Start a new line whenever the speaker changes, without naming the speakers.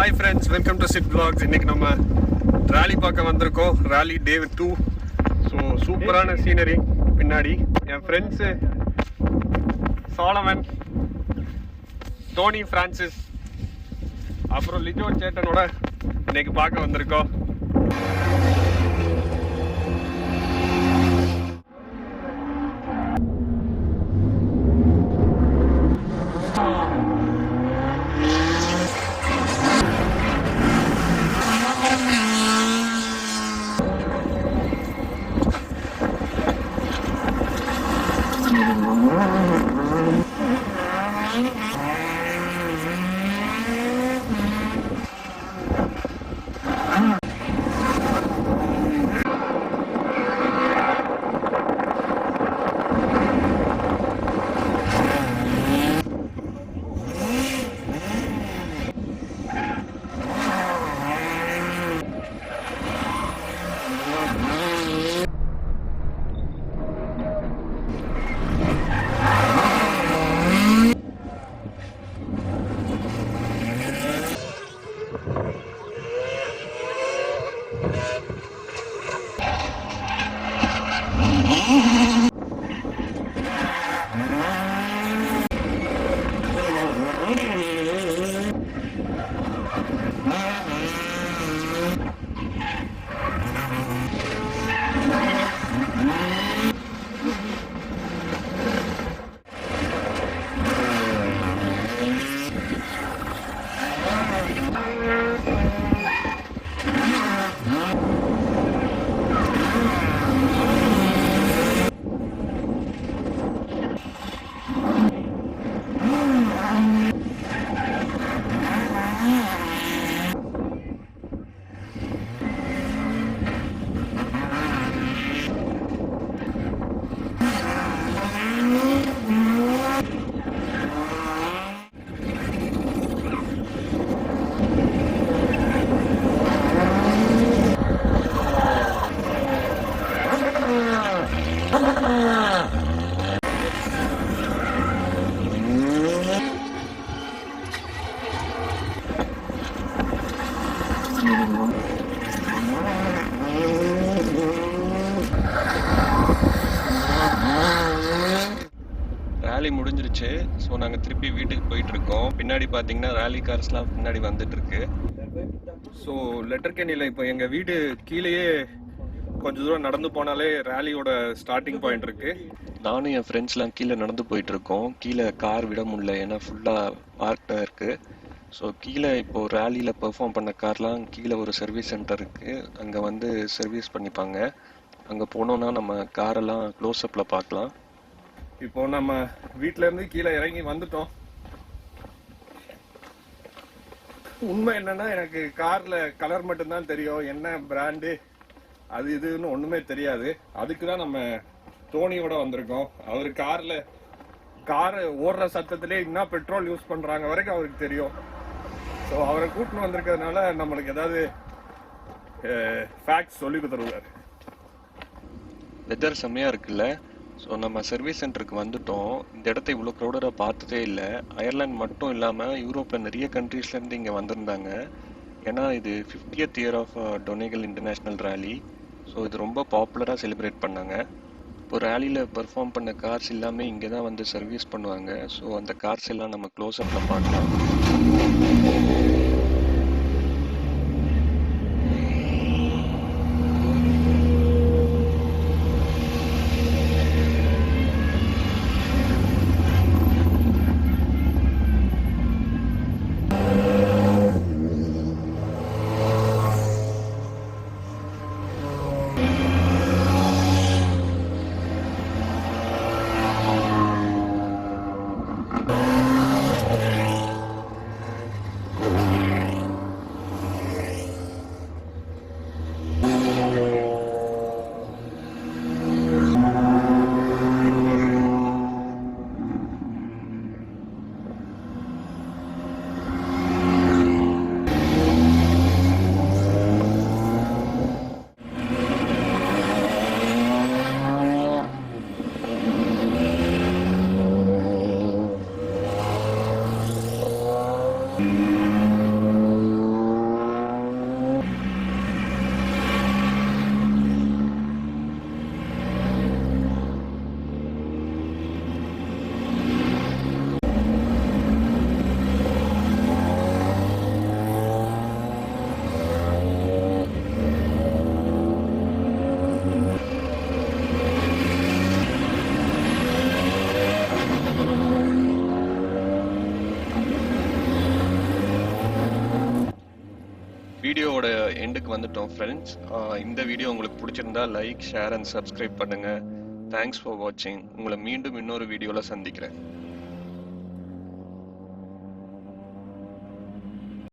Hi friends welcome to Chit vlogs இன்னைக்கு நம்ம rally பார்க்க வந்திருக்கோம். ராலி டே டூ ஸோ சூப்பரான சீனரி பின்னாடி என் ஃப்ரெண்ட்ஸு சாலமன் டோனி ஃப்ரான்சிஸ் அப்புறம் லிஜோ சேட்டனோட இன்னைக்கு பார்க்க வந்திருக்கோம். ரேலி முடிஞ்சிருச்சு. ஸோ நாங்கள் திருப்பி வீட்டுக்கு போயிட்டு இருக்கோம் பின்னாடி பார்த்தீங்கன்னா ரேலி கார்ஸ்லாம் பின்னாடி வந்துட்டு இருக்கு ஸோ லெட்டர் கேனியில் இப்போ எங்கள் வீடு கீழேயே கொஞ்ச தூரம் நடந்து போனாலே ரேலியோட ஸ்டார்டிங் பாயிண்ட் இருக்கு. நானும் என் ஃப்ரெண்ட்ஸ்லாம் கீழே நடந்து போயிட்டு இருக்கோம் கீழே கார் விட முடியல ஏன்னா ஃபுல்லாக பார்க்டாக இருக்கு. ஸோ கீழே இப்போ ரேலியில் பெர்ஃபார்ம் பண்ண கார்லாம் கீழே ஒரு சர்வீஸ் சென்டர் இருக்கு. அங்கே வந்து சர்வீஸ் பண்ணிப்பாங்க. அங்கே போனோம்னா நம்ம காரெல்லாம் க்ளோஸ்அப்பில் பார்க்கலாம். இப்போ நம்ம வீட்ல இருந்து கீழே இறங்கி வந்துட்டோம். உண்மை என்னன்னா எனக்கு கார்ல கலர் மட்டும்தான் தெரியும். என்ன பிராண்டு அது இதுன்னு ஒண்ணுமே தெரியாது. அதுக்கு தான் நம்ம தோனியோட வந்திருக்கோம். அவர் கார்ல கார் ஓடுற சத்தத்திலே என்ன பெட்ரோல் யூஸ் பண்றாங்க வரைக்கும் அவருக்கு தெரியும். ஸோ அவரை கூட்டின்னு வந்திருக்கிறதுனால நம்மளுக்கு ஏதாவது ஃபேக்ட்ஸ் சொல்லி கொடுத்துருவார். வெதர் செம்மையா இருக்குல்ல? ஸோ நம்ம சர்வீஸ் சென்டருக்கு வந்துட்டோம். இந்த இடத்த இவ்வளோ க்ரௌடராக பார்த்ததே இல்லை. அயர்லாந்து மட்டும் இல்லாமல் யூரோப்பில் நிறைய கண்ட்ரீஸ்லேருந்து இங்கே வந்திருந்தாங்க. ஏன்னா இது fiftieth year of Donegal international rally so இது ரொம்ப பாப்புலராக செலிப்ரேட் பண்ணாங்க. இப்போ ரேலியில் பெர்ஃபார்ம் பண்ண கார்ஸ் எல்லாமே இங்கே தான் வந்து சர்வீஸ் பண்ணுவாங்க. ஸோ அந்த கார்ஸ் எல்லாம் நம்ம க்ளோஸ்அப்பில் பார்க்கலாம். எண்டுக்கு வந்துட்டோம் ஃப்ரெண்ட்ஸ் இந்த வீடியோ உங்களுக்கு பிடிச்சிருந்தா லைக் ஷேர் அண்ட் சப்ஸ்கிரைப் பண்ணுங்க. தேங்க்ஸ் ஃபார் வாட்சிங் உங்களை மீண்டும் இன்னொரு வீடியோவில் சந்திக்கிறேன்.